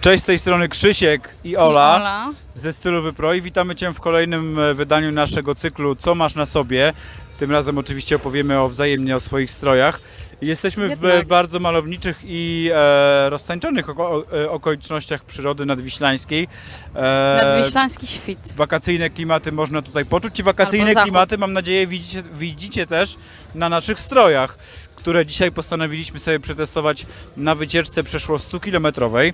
Cześć, z tej strony Krzysiek i I Ola, Ola. ze stylu Wypro i witamy Cię w kolejnym e, wydaniu naszego cyklu Co masz na sobie. Tym razem oczywiście opowiemy o wzajemnie o swoich strojach. Jesteśmy w Jednak. e, bardzo malowniczych i e, roztańczonych oko, e, okolicznościach przyrody nadwiślańskiej. E, Nadwiślański świt. Wakacyjne klimaty można tutaj poczuć i wakacyjne klimaty mam nadzieję widzicie, widzicie też na naszych strojach, które dzisiaj postanowiliśmy sobie przetestować na wycieczce przeszło 100 kilometrowej.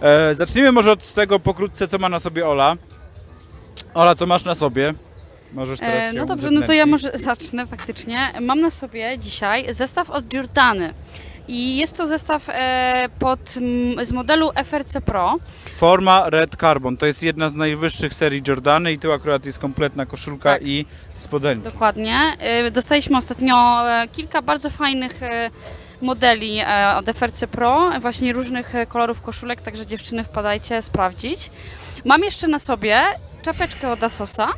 E, zacznijmy może od tego pokrótce co ma na sobie Ola. Ola, co masz na sobie? Możesz teraz E, się no dobrze, no to ja może zacznę faktycznie. Mam na sobie dzisiaj zestaw od Giordany. I jest to zestaw e, pod, m, z modelu FRC Pro. Forma Red Carbon, to jest jedna z najwyższych serii Jordany i tu akurat jest kompletna koszulka Tak. i spodenki. Dokładnie. E, dostaliśmy ostatnio e, kilka bardzo fajnych e, modeli e, od FRC Pro, właśnie różnych e, kolorów koszulek, także dziewczyny wpadajcie sprawdzić. Mam jeszcze na sobie czapeczkę od Asosa.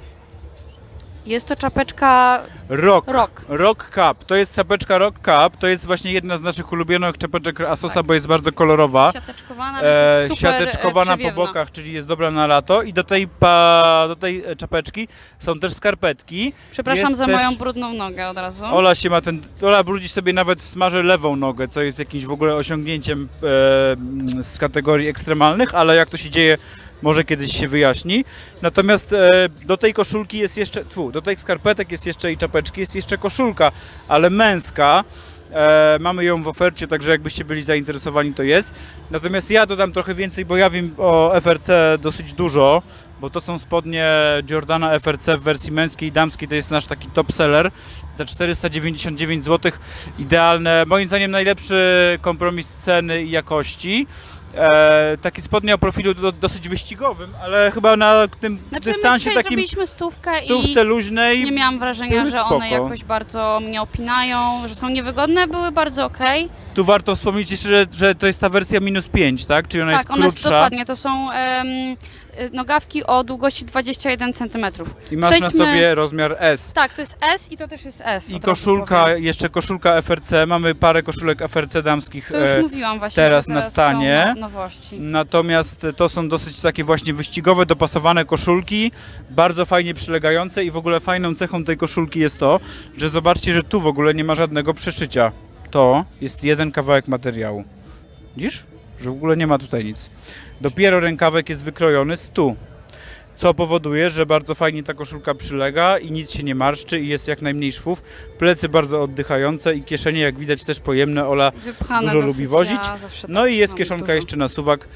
Jest to czapeczka Rock. Rock. Rock Cup, to jest czapeczka Rock Cup, to jest właśnie jedna z naszych ulubionych czapeczek Asosa, bo jest bardzo kolorowa. Siateczkowana, E, jest super, siateczkowana e, po przewiewna. bokach, czyli jest dobra na lato i do tej, pa, do tej e, czapeczki są też skarpetki. Przepraszam jest za też- moją brudną nogę od razu. Ola się ma ten, Ola brudzi sobie nawet w smarze lewą nogę, co jest jakimś w ogóle osiągnięciem e, z kategorii ekstremalnych, ale jak to się dzieje, może kiedyś się wyjaśni. Natomiast e, do tej koszulki jest jeszcze, tfu, do tych skarpetek jest jeszcze i czapeczki, jest jeszcze koszulka, ale męska. E, mamy ją w ofercie, także jakbyście byli zainteresowani, to jest. Natomiast ja dodam trochę więcej, bo ja wiem o FRC dosyć dużo, bo to są spodnie Jordana FRC w wersji męskiej i damskiej, to jest nasz taki top seller za 499 zł. Idealne, moim zdaniem najlepszy kompromis ceny i jakości. E, taki spodnie o profilu do, dosyć wyścigowym, ale chyba na tym Znaczy my dystansie dzisiaj takim zrobiliśmy stówkę stówce i luźnej nie miałam wrażenia, były że one spoko. jakoś bardzo mnie opinają, że są niewygodne, były bardzo okej. Tu warto wspomnieć jeszcze, że, że to jest ta wersja minus 5, tak? Czyli ona Tak, jest one jest krótsza dokładnie, to są em, nogawki o długości 21 cm. i masz na Przejdźmy- sobie rozmiar S. Tak, to jest S i to też jest S. I razu koszulka, jeszcze koszulka FRC, mamy parę koszulek FRC damskich. To już e, mówiłam właśnie, teraz że na teraz stanie. no- nowości. Natomiast to są dosyć takie właśnie wyścigowe, dopasowane koszulki, bardzo fajnie przylegające i w ogóle fajną cechą tej koszulki jest to, że zobaczcie, że tu w ogóle nie ma żadnego przeszycia. To jest jeden kawałek materiału. Widzisz? Że w ogóle nie ma tutaj nic. Dopiero rękawek jest wykrojony z tu. Co powoduje, że bardzo fajnie ta koszulka przylega i nic się nie marszczy i jest jak najmniej szwów. Plecy bardzo oddychające i kieszenie jak widać też pojemne. Ola Wypchane dużo lubi wozić. Ja zawsze no tak i jest kieszonka dużo. jeszcze na suwak.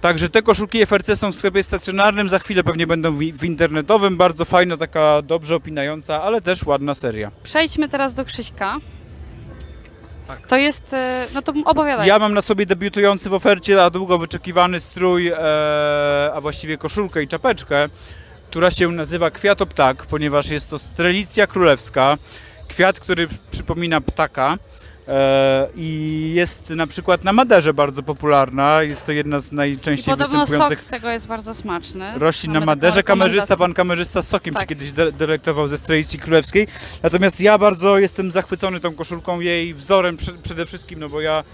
Także te koszulki FRC są w sklepie stacjonarnym, za chwilę pewnie będą w, w internetowym. Bardzo fajna, taka dobrze opinająca, ale też ładna seria. Przejdźmy teraz do Krzyśka. Tak. To jest, e, no to opowiadaj. Ja mam na sobie debiutujący w ofercie, a długo wyczekiwany strój, e, a właściwie koszulkę i czapeczkę, która się nazywa Kwiatoptak, ponieważ jest to strelicja królewska. Kwiat, który przypomina ptaka. E, I jest na przykład na Maderze bardzo popularna. Jest to jedna z I najczęściej podobno sok występujących z tego jest bardzo smaczny. roślin na taką Maderze. Kamerzysta, rekomendację. pan kamerzysta z sokiem Tak. się kiedyś de- delektował ze strelicji królewskiej. Natomiast ja bardzo jestem zachwycony tą koszulką, jej wzorem prze- przede wszystkim, no bo ja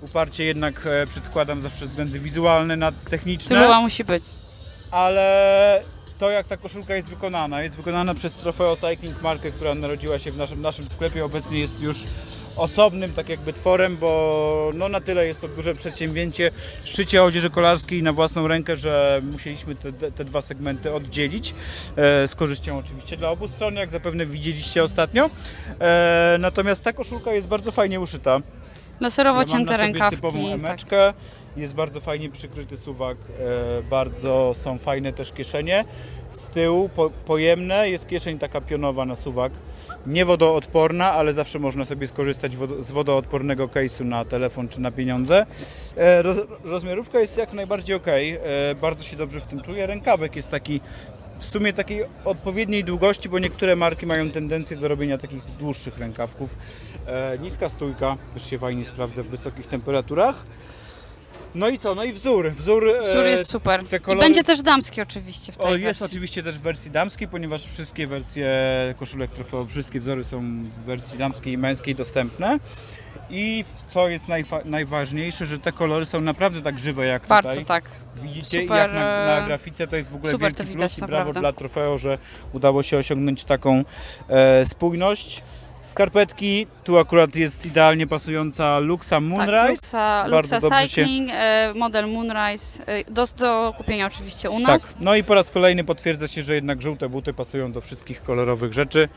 uparcie jednak e, przedkładam zawsze względy wizualne nad techniczne, Tyluła musi być. ale to jak ta koszulka jest wykonana, jest wykonana przez Trofeo Cycling markę, która narodziła się w naszym, naszym sklepie, obecnie jest już osobnym tak jakby tworem, bo no na tyle jest to duże przedsięwzięcie szycie odzieży kolarskiej na własną rękę, że musieliśmy te, te, dwa segmenty oddzielić, e, z korzyścią oczywiście dla obu stron, jak zapewne widzieliście ostatnio. E, natomiast ta koszulka jest bardzo fajnie uszyta. Laserowo Ja cięte rękawki. typową tak. Jest bardzo fajnie przykryty suwak, e, bardzo są fajne też kieszenie. Z tyłu po, pojemne, jest kieszeń taka pionowa na suwak. Nie wodoodporna, ale zawsze można sobie skorzystać z wodoodpornego case'u na telefon czy na pieniądze. E, roz, rozmiarówka jest jak najbardziej ok, e, bardzo się dobrze w tym czuję. Rękawek jest taki w sumie takiej odpowiedniej długości, bo niektóre marki mają tendencję do robienia takich dłuższych rękawków. E, niska stójka też się fajnie sprawdza w wysokich temperaturach. No i co? No i wzór. Wzór, e, Wzór jest super. te I kolory- będzie też damski oczywiście w tej O, jest wersji. oczywiście też w wersji damskiej, ponieważ wszystkie wersje koszulek trofeo, wszystkie wzory są w wersji damskiej i męskiej dostępne. I co jest najfa- najważniejsze, że te kolory są naprawdę tak żywe jak Bardzo tutaj. tak. Widzicie, Super, jak na, na e, grafice to jest w ogóle super wielki to plus widać, i brawo naprawdę. dla trofeo, że udało się osiągnąć taką e, spójność. Skarpetki, tu akurat jest idealnie pasująca Luxa Moonrise. Tak, Luxa, Bardzo Luxa dobrze Cycling, e, model Moonrise, e, do, do kupienia oczywiście u Tak, nas. no i po raz kolejny potwierdza się, że jednak żółte buty pasują do wszystkich kolorowych rzeczy.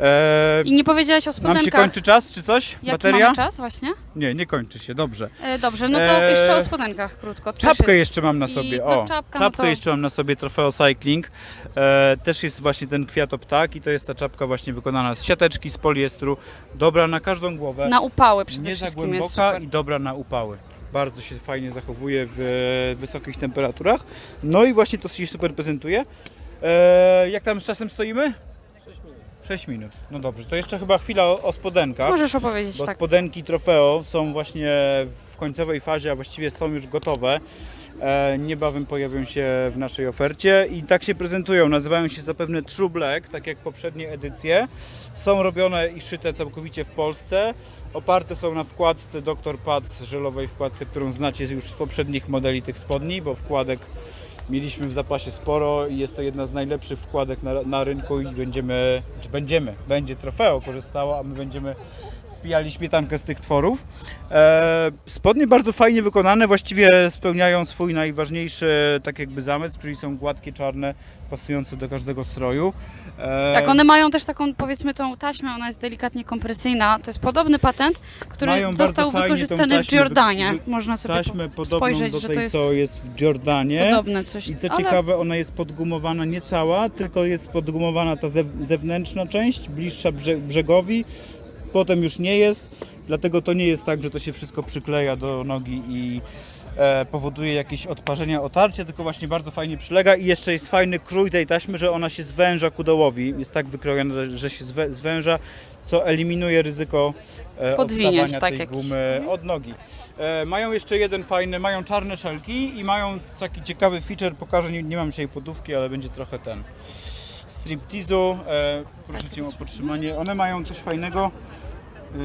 E, I nie powiedziałaś o nam się kończy czas, czy coś? Jaki Bateria? mamy czas właśnie? Nie, nie kończy się, dobrze. E, dobrze, no to Eee, jeszcze o spodenkach krótko. Też Czapkę jest- jeszcze mam na I- sobie, no, o. czapka, no czapkę to- jeszcze mam na sobie Trofeo Cycling. E, też jest właśnie ten kwiatoptak i to jest ta czapka właśnie wykonana z siateczki, z poliestru. Dobra na każdą głowę. Na upały przede nie za wszystkim jest głęboka super. i dobra na upały. Bardzo się fajnie zachowuje w e, wysokich temperaturach. No i właśnie to się super prezentuje. E, jak tam z czasem stoimy? 6 minut. No dobrze, to jeszcze chyba chwila o, o spodenkach. Możesz opowiedzieć Bo tak. spodenki trofeo są właśnie w końcowej fazie, a właściwie są już gotowe. E, niebawem pojawią się w naszej ofercie i tak się prezentują. Nazywają się zapewne True Black, tak jak poprzednie edycje. Są robione i szyte całkowicie w Polsce. Oparte są na wkładce Dr. Pads, żelowej wkładce, którą znacie już z poprzednich modeli tych spodni, bo wkładek mieliśmy w zapasie sporo i jest to jedna z najlepszych wkładek na, na rynku i będziemy, czy będziemy, będzie trofeo korzystało, a my będziemy spijali śmietankę z tych tworów. E, spodnie bardzo fajnie wykonane, właściwie spełniają swój najważniejszy tak jakby zamysł, czyli są gładkie, czarne, pasujące do każdego stroju. E, Tak, one mają też taką, powiedzmy, tą taśmę, ona jest delikatnie kompresyjna. To jest podobny patent, który został wykorzystany w Jordanie. wy- Można sobie Taśmę po- spojrzeć, do że tej, to jest co jest w Jordanie. podobne coś. I co ale ciekawe, ona jest podgumowana nie cała, tylko jest podgumowana ta zew- zewnętrzna część, bliższa brze- brzegowi. Potem już nie jest, dlatego to nie jest tak, że to się wszystko przykleja do nogi i e, powoduje jakieś odparzenia, otarcie, tylko właśnie bardzo fajnie przylega i jeszcze jest fajny krój tej taśmy, że ona się zwęża ku dołowi. Jest tak wykrojona, że się zwę- zwęża, co eliminuje ryzyko e, odstawania tak tej jakiś. gumy od nogi. E, mają jeszcze jeden fajny, mają czarne szelki i mają taki ciekawy feature, pokażę, nie, nie mam dzisiaj podówki, ale będzie trochę ten striptizu, e, proszę Cię o podtrzymanie, one mają coś fajnego, e,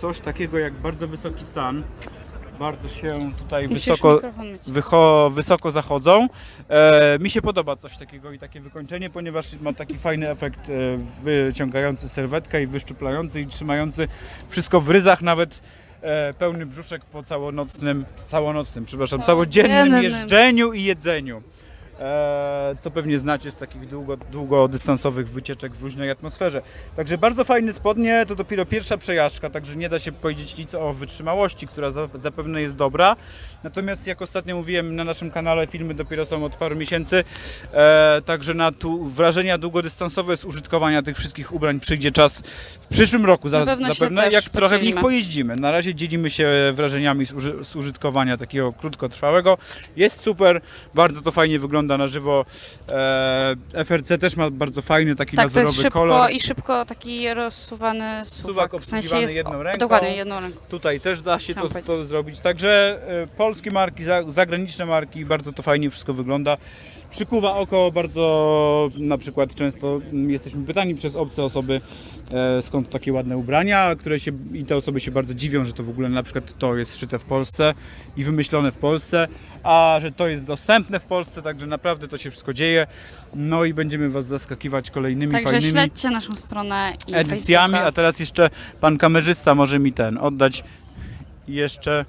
coś takiego jak bardzo wysoki stan, bardzo się tutaj musisz wysoko, mikrofon mieć. wycho, wysoko zachodzą. E, mi się podoba coś takiego i takie wykończenie, ponieważ ma taki fajny efekt e, wyciągający sylwetkę i wyszczuplający i trzymający wszystko w ryzach, nawet e, pełny brzuszek po całonocnym, całonocnym, przepraszam, całodziennym Całodziennym. jeżdżeniu i jedzeniu. E, co pewnie znacie z takich długo, długodystansowych wycieczek w luźnej atmosferze. Także bardzo fajne spodnie, to dopiero pierwsza przejażdżka, także nie da się powiedzieć nic o wytrzymałości, która za, zapewne jest dobra. Natomiast jak ostatnio mówiłem na naszym kanale, filmy dopiero są od paru miesięcy, e, także na tu wrażenia długodystansowe z użytkowania tych wszystkich ubrań przyjdzie czas w przyszłym roku za, Na pewno się zapewne, też jak trochę w nich pojeździmy. Na razie dzielimy się wrażeniami z użytkowania takiego krótkotrwałego. Jest super, bardzo to fajnie wygląda na żywo. E, FRC też ma bardzo fajny taki Tak, to jest szybko kolor. i szybko taki rozsuwany suwak. Suwak w sensie obsługiwany jest jedną ręką. Dokładnie, jedną ręką. Tutaj też da się to, to zrobić. Także e, polskie marki, za, zagraniczne marki, bardzo to fajnie wszystko wygląda. Przykuwa oko bardzo, na przykład często jesteśmy pytani przez obce osoby, e, skąd takie ładne ubrania, które się, i te osoby się bardzo dziwią, że to w ogóle na przykład to jest szyte w Polsce i wymyślone w Polsce, a że to jest dostępne w Polsce, także naprawdę to się wszystko dzieje. No i będziemy Was zaskakiwać kolejnymi Także fajnymi śledźcie naszą stronę i edycjami, Facebooka. a teraz jeszcze pan kamerzysta może mi ten oddać i jeszcze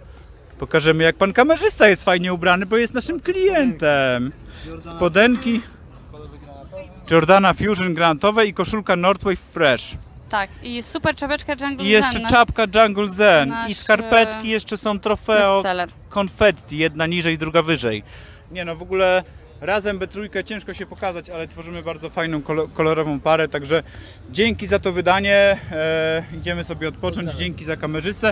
pokażemy jak pan kamerzysta jest fajnie ubrany, bo jest naszym klientem. Spodenki Jordana Fusion granatowe i koszulka Northwave Fresh. Tak, i super czapeczka Jungle I jeszcze Zen, nasz czapka Jungle Zen nasz, i skarpetki e, jeszcze są trofeo bestseller. konfetti, jedna niżej, druga wyżej. Nie no, w ogóle razem B3 ciężko się pokazać, ale tworzymy bardzo fajną, kolo- kolorową parę, także dzięki za to wydanie, e, idziemy sobie odpocząć, dzięki za kamerzystę.